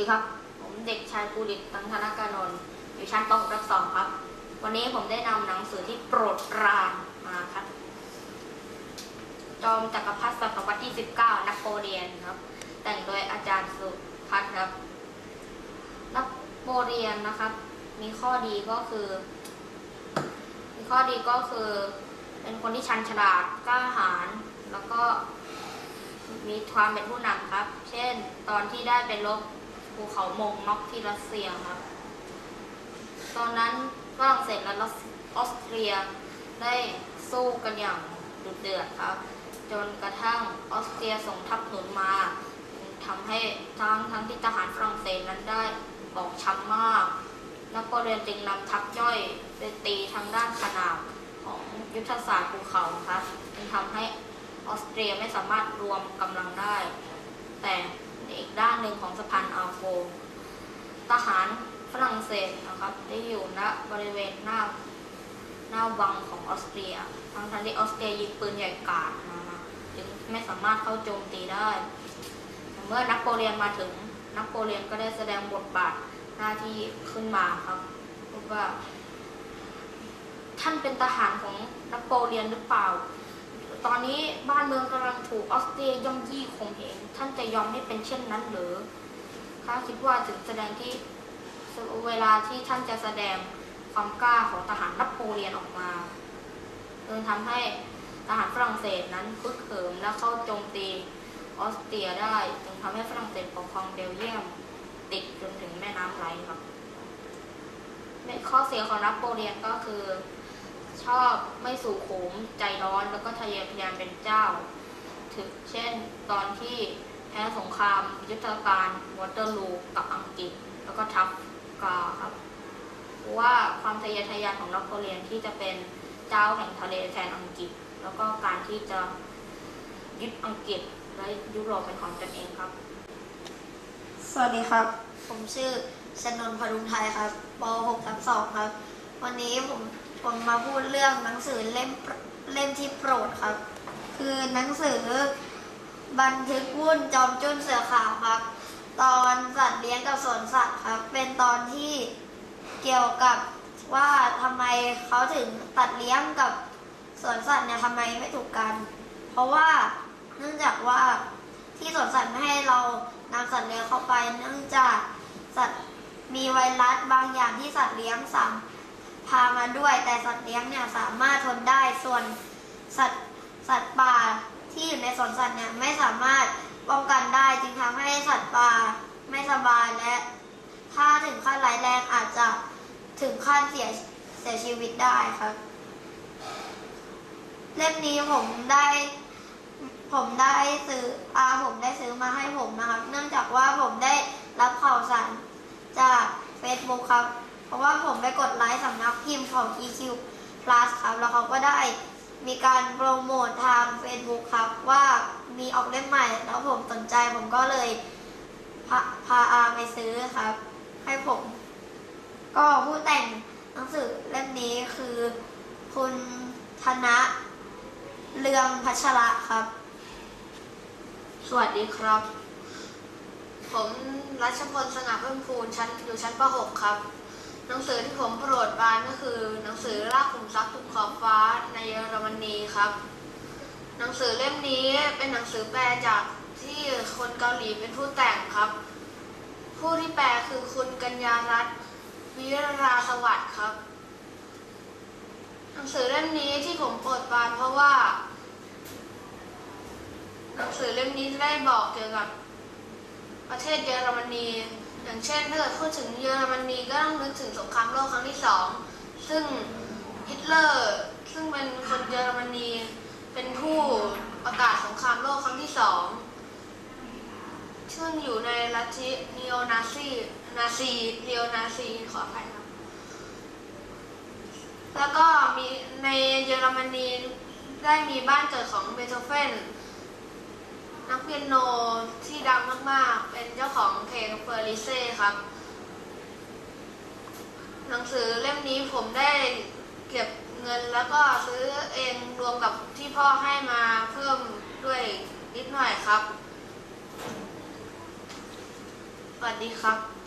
ดีครับ ผมเด็กชายภูริตตังธนกานนท์อยู่ชั้นป .6 ทับสองครับ วันนี้ผมได้นำหนังสือที่โปรดปรานมาครับ จอมจักรพรรดิศตวรรษที่19นโปเลียนครับ แต่งโดยอาจารย์สุพัฒน์ครับนโปเลียนนะครับ มีข้อดีก็คือ มีข้อดีก็คือ เป็นคนที่ชันฉลาดกล้าหาญแล้วก็มีความเป็นผู้นำครับ เช่น ตอนที่ได้ไปลบ ภูเขามงน็อกที่รัสเซียครับ ตอนนั้นฝรั่งเศสและออสเตรียได้สู้กันอย่างดุเดือดครับ จนกระทั่งออสเตรียส่งทัพหนุนมาทำให้ทั้งทั้งที่ทหารฝรั่งเศสนั้นได้บอบช้ำมากนโปเลียนจึงนำทัพย่อยไปตีทางด้านขนาบของยุทธศาสตร์ภูเขาครับจึงทำให้ออสเตรียไม่สามารถรวมกำลังได้ แต่ อีกด้านหนึ่งของสะพานอัลโฟทหารฝรั่งเศสนะครับได้อยู่ณบริเวณหน้าหน้าวังของออสเตรียทั้งทั้งที่ออสเตรียยิงปืนใหญ่กาดมาจึงไม่สามารถเข้าโจมตีได้ เมื่อนักโปเลียนมาถึงนักโปเลียนก็ได้แสดงบทบาทหน้าที่ขึ้นมาครับพูดว่า ท่านเป็นทหารของนักโปเลียนหรือเปล่า ตอนนี้บ้านเมืองกำลังถูกออสเตรียย่ำยี่ข่มเหงท่านจะยอมให้เป็นเช่นนั้นหรือข้าคิดว่าถึงแสดงที่เวลาที่ท่านจะแสดงความกล้าของทหารนโปเลียนออกมาจึงทำให้ทหารฝรั่งเศสนั้นพึกเหิมและเข้าโจมตีออสเตรียได้จึงทำให้ฝรั่งเศสปกครองเบลเยียม ติดจนถึงแม่น้ำไหลครับข้อเสียของนโปเลียนก็คือ ชอบไม่สู่โขมใจร้อนแล้วก็ทะเยอทะยานเป็นเจ้า ถึงเช่นตอนที่แพ้สงครามยุทธการวอเตอร์ลูกับอังกฤษ แล้วก็ทัฟกาครับเพราะว่าความทะเยอทะยานของนโปเลียนที่จะเป็นเจ้าแห่งทะเลแทนอังกฤษ แล้วก็การที่จะยึดอังกฤษและยุโรปเป็นของตนเองครับ สวัสดีครับ ผมชื่อชนน์พดุงไทยครับป .6 ทับ2ครับ วันนี้ผม ผมมาพูดเรื่องหนังสือเล่มเล่มที่โปรดครับ คือหนังสือ บันทึกวุ่นจอมจุ้นเสือขาวครับ ตอนสัตว์เลี้ยงกับสวนสัตว์ครับ เป็นตอนที่เกี่ยวกับว่าทำไมเขาถึงตัดเลี้ยงกับสวนสัตว์เนี่ยทำไมไม่ถูกกัน เพราะว่าเนื่องจากว่าที่สวนสัตว์ไม่ให้เรานำสัตว์เลี้ยงเข้าไป เนื่องจากสัตว์มีไวรัสบางอย่างที่สัตว์เลี้ยงสั่ง พามาด้วย แต่สัตว์เลี้ยงเนี่ยสามารถทนได้ส่วนสัตว์สัตว์ป่าที่อยู่ในสวนสัตว์เนี่ยไม่สามารถป้องกันได้จึงทำให้สัตว์ป่าไม่สบายและ ถ้าถึงขั้นร้ายแรงอาจจะถึงขั้นเสียเสียชีวิตได้ครับ เล่มนี้ผมได้ ผมได้ซื้ออาผมได้ซื้อมาให้ผมนะครับ เนื่องจากว่าผมได้รับข่าวสารจาก Facebook ครับ เพราะว่าผมไปกดไลค์สำนักพิมพ์ของ EQ Plus ครับ แล้วเขาก็ได้มีการโปรโมททาง Facebook ครับ ว่ามีออกเล่มใหม่ แล้วผมสนใจผมก็เลยพาพาอาไปซื้อครับ ให้ผม ก็ผู้แต่งหนังสือเล่มนี้คือคุณธนะเรืองพัชระครับ สวัสดีครับ ผมรัชพลสง่าเพิ่มพูนชั้นอยู่ชั้นป .6 ครับ หนังสือที่ผมโปรดปรานก็คือ หนังสือรากขุมทรัพย์ภูเขาฟ้าในเยอรมนีครับ หนังสือเล่มนี้เป็นหนังสือแปลจากที่คนเกาหลีเป็นผู้แต่งครับ ผู้ที่แปลคือคุณกัญญารัตน์วิราสวัสดิ์ครับ หนังสือเล่มนี้ที่ผมโปรดปรานเพราะว่า หนังสือเล่มนี้ได้บอกเกี่ยวกับประเทศเยอรมนี อย่างเช่นถ้าเกิดพูดถึงเยอรมนีก็ต้องนึกถึงสงครามโลกครั้งที่สองซึ่งฮิตเลอร์ซึ่งเป็นคนเยอรมนีเป็นผู้ประกาศสงครามโลกครั้งที่สองซึ่งอยู่ในลัทธินีโอนาซีนาซีนีโอนาซีขออภัยครับแล้วก็มีในเยอรมนีได้มีบ้านเกิดของเบโธเฟนนักเปียโน อร์ลิเซ่ครับ หนังสือเล่มนี้ผมได้เก็บเงินแล้วก็ซื้อเองรวมกับที่พ่อให้มาเพิ่มด้วยนิดหน่อยครับ สวัสดีครับ